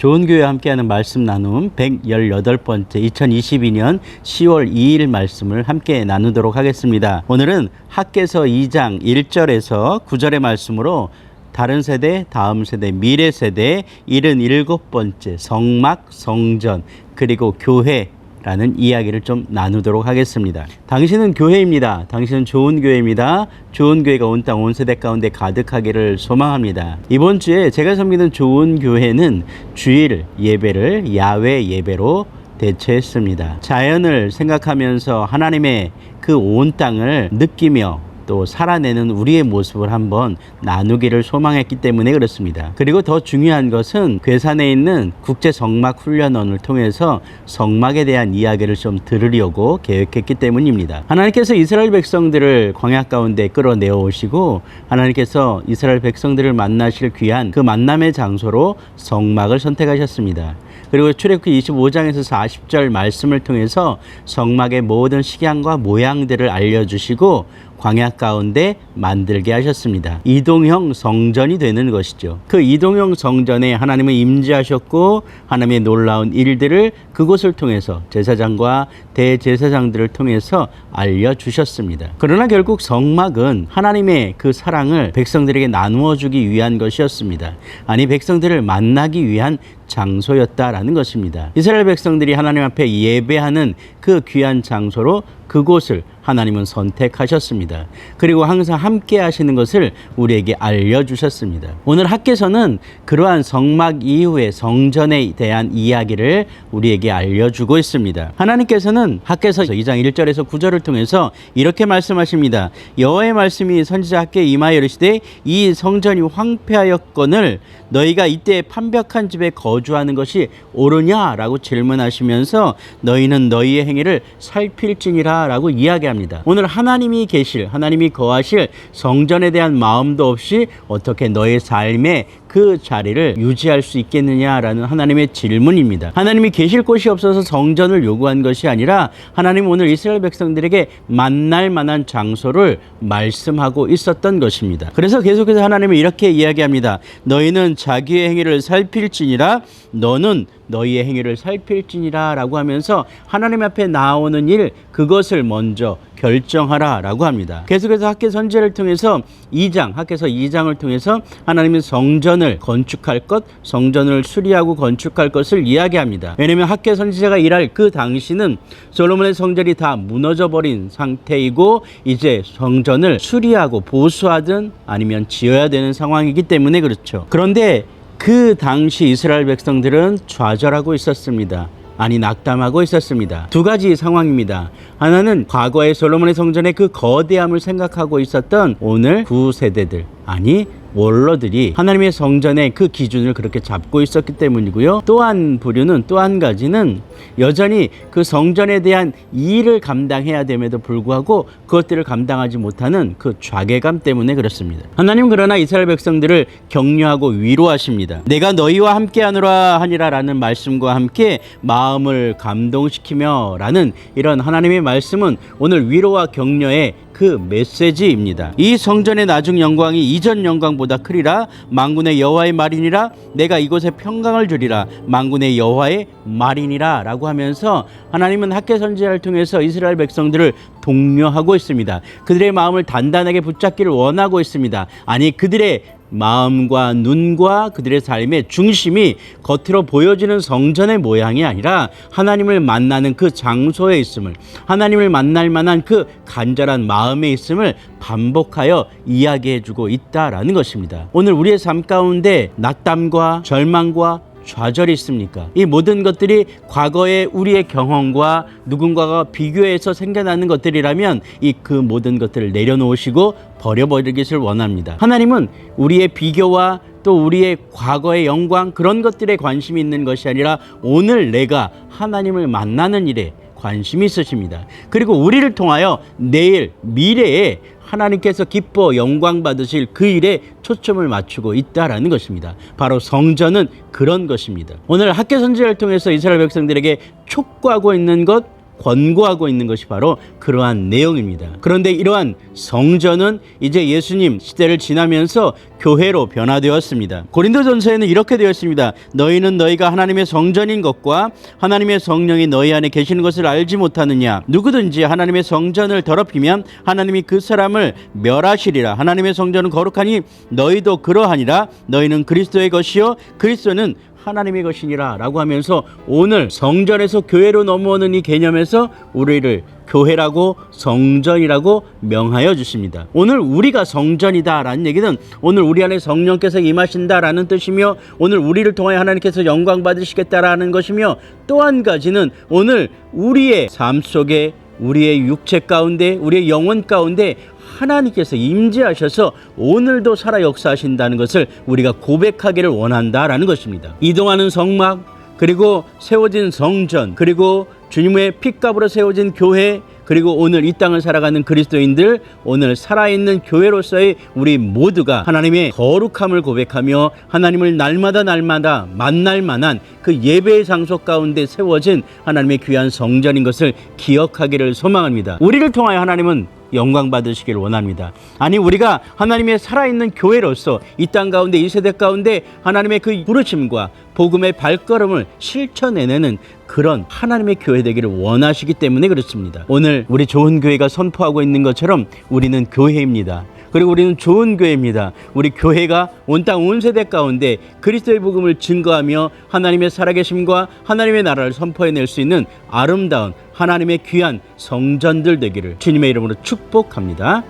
좋은 교회 함께하는 말씀 나눔 118번째 2022년 10월 2일 말씀을 함께 나누도록 하겠습니다. 오늘은 학계서 2장 1절에서 9절의 말씀으로 다른 세대, 다음 세대, 미래 세대 77번째 성막, 성전, 그리고 교회 라는 이야기를 좀 나누도록 하겠습니다. 당신은 교회입니다. 당신은 좋은 교회입니다. 좋은 교회가 온 땅 온 세대 가운데 가득하기를 소망합니다. 이번 주에 제가 섬기는 좋은 교회는 주일 예배를 야외 예배로 대체했습니다. 자연을 생각하면서 하나님의 그 온 땅을 느끼며 또 살아내는 우리의 모습을 한번 나누기를 소망했기 때문에 그렇습니다. 그리고 더 중요한 것은 괴산에 있는 국제 성막 훈련원을 통해서 성막에 대한 이야기를 좀 들으려고 계획했기 때문입니다. 하나님께서 이스라엘 백성들을 광야 가운데 끌어내어 오시고 하나님께서 이스라엘 백성들을 만나실 귀한 그 만남의 장소로 성막을 선택하셨습니다. 그리고 출애굽기 25장에서 40절 말씀을 통해서 성막의 모든 식양과 모양들을 알려주시고 광야 가운데 만들게 하셨습니다. 이동형 성전이 되는 것이죠. 그 이동형 성전에 하나님은 임재하셨고 하나님의 놀라운 일들을 그곳을 통해서 제사장과 대제사장들을 통해서 알려 주셨습니다. 그러나 결국 성막은 하나님의 그 사랑을 백성들에게 나누어 주기 위한 것이었습니다. 아니 백성들을 만나기 위한 장소였다라는 것입니다. 이스라엘 백성들이 하나님 앞에 예배하는 그 귀한 장소로 그곳을 하나님은 선택하셨습니다. 그리고 항상 함께 하시는 것을 우리에게 알려주셨습니다. 오늘 학계서는 그러한 성막 이후의 성전에 대한 이야기를 우리에게 알려주고 있습니다. 하나님께서는 학계서 2장 1절에서 9절을 통해서 이렇게 말씀하십니다. 여호와의 말씀이 선지자 학계에 임하여 이르시되 이 성전이 황폐하였건을 너희가 이때 판벽한 집에 거주하는 것이 옳으냐라고 질문하시면서 너희는 너희의 행위를 살필지니라라고 이야기합니다. 오늘 하나님이 계실 하나님이 거하실 성전에 대한 마음도 없이 어떻게 너의 삶에 그 자리를 유지할 수 있겠느냐라는 하나님의 질문입니다. 하나님이 계실 곳이 없어서 성전을 요구한 것이 아니라 하나님 오늘 이스라엘 백성들에게 만날 만한 장소를 말씀하고 있었던 것입니다. 그래서 계속해서 하나님은 이렇게 이야기합니다. 너희는 자기의 행위를 살필지니라 너는 너희의 행위를 살필지니라 라고 하면서 하나님 앞에 나오는 일 그것을 먼저 결정하라 라고 합니다. 계속해서 학계 선제를 통해서 2장, 학계서 2장을 통해서 하나님은 성전을 건축할 것, 성전을 수리하고 건축할 것을 이야기합니다. 왜냐하면 학계 선지자가 일할 그 당시는 솔로몬의 성전이 다 무너져 버린 상태이고 이제 성전을 수리하고 보수하든 아니면 지어야 되는 상황이기 때문에 그렇죠. 그런데 그 당시 이스라엘 백성들은 좌절하고 있었습니다. 아니 낙담하고 있었습니다. 두 가지 상황입니다. 하나는 과거의 솔로몬의 성전의 그 거대함을 생각하고 있었던 오늘 구 세대들 아니 원로들이 하나님의 성전의 그 기준을 그렇게 잡고 있었기 때문이고요. 또한 부류는 또 한 가지는 여전히 그 성전에 대한 일을 감당해야 됨에도 불구하고 그것들을 감당하지 못하는 그 좌괴감 때문에 그렇습니다. 하나님 그러나 이스라엘 백성들을 격려하고 위로하십니다. 내가 너희와 함께하노라 하니라라는 말씀과 함께 마음을 감동시키며라는 이런 하나님의 말씀은 오늘 위로와 격려의 그 메시지입니다. 이 성전의 나중 영광이 이전 영광 보다 크리라 망군의 여호와의 말이니라 내가 이곳에 평강을 주리라 망군의 여호와의 말이니라라고 하면서 하나님은 학계 선지자를 통해서 이스라엘 백성들을 독려하고 있습니다. 그들의 마음을 단단하게 붙잡기를 원하고 있습니다. 아니 그들의 마음과 눈과 그들의 삶의 중심이 겉으로 보여지는 성전의 모양이 아니라 하나님을 만나는 그 장소에 있음을 하나님을 만날 만한 그 간절한 마음에 있음을 반복하여 이야기해 주고 있다라는 것입니다. 오늘 우리의 삶 가운데 낙담과 절망과 좌절이 있습니까? 이 모든 것들이 과거의 우리의 경험과 누군가가 비교해서 생겨나는 것들이라면 이 그 모든 것들을 내려놓으시고 버려버리기를 원합니다. 하나님은 우리의 비교와 또 우리의 과거의 영광 그런 것들에 관심이 있는 것이 아니라 오늘 내가 하나님을 만나는 일에 관심이 있으십니다. 그리고 우리를 통하여 내일 미래에 하나님께서 기뻐 영광 받으실 그 일에 초점을 맞추고 있다라는 것입니다. 바로 성전은 그런 것입니다. 오늘 학계 선지를 통해서 이스라엘 백성들에게 촉구하고 있는 것 권고하고 있는 것이 바로 그러한 내용입니다. 그런데 이러한 성전은 이제 예수님 시대를 지나면서 교회로 변화되었습니다. 고린도전서에는 이렇게 되어 있습니다. 너희는 너희가 하나님의 성전인 것과 하나님의 성령이 너희 안에 계시는 것을 알지 못하느냐? 누구든지 하나님의 성전을 더럽히면 하나님이 그 사람을 멸하시리라. 하나님의 성전은 거룩하니 너희도 그러하니라. 너희는 그리스도의 것이요 그리스도는 하나님의 것이니라 라고 하면서 오늘 성전에서 교회로 넘어오는 이 개념에서 우리를 교회라고 성전이라고 명하여 주십니다. 오늘 우리가 성전이다라는 얘기는 오늘 우리 안에 성령께서 임하신다라는 뜻이며 오늘 우리를 통하여 하나님께서 영광 받으시겠다라는 것이며 또 한 가지는 오늘 우리의 삶 속에 우리의 육체 가운데 우리의 영혼 가운데 하나님께서 임재하셔서 오늘도 살아 역사하신다는 것을 우리가 고백하기를 원한다라는 것입니다. 이동하는 성막 그리고 세워진 성전 그리고 주님의 핏값으로 세워진 교회 그리고 오늘 이 땅을 살아가는 그리스도인들 오늘 살아있는 교회로서의 우리 모두가 하나님의 거룩함을 고백하며 하나님을 날마다 날마다 만날 만한 그 예배의 장소 가운데 세워진 하나님의 귀한 성전인 것을 기억하기를 소망합니다. 우리를 통하여 하나님은 영광 받으시길 원합니다. 아니 우리가 하나님의 살아있는 교회로서 이 땅 가운데 이 세대 가운데 하나님의 그 부르심과 복음의 발걸음을 실천해내는 그런 하나님의 교회 되기를 원하시기 때문에 그렇습니다. 오늘 우리 좋은 교회가 선포하고 있는 것처럼 우리는 교회입니다. 그리고 우리는 좋은 교회입니다. 우리 교회가 온 땅 온 세대 가운데 그리스도의 복음을 증거하며 하나님의 살아계심과 하나님의 나라를 선포해낼 수 있는 아름다운 하나님의 귀한 성전들 되기를 주님의 이름으로 축복합니다.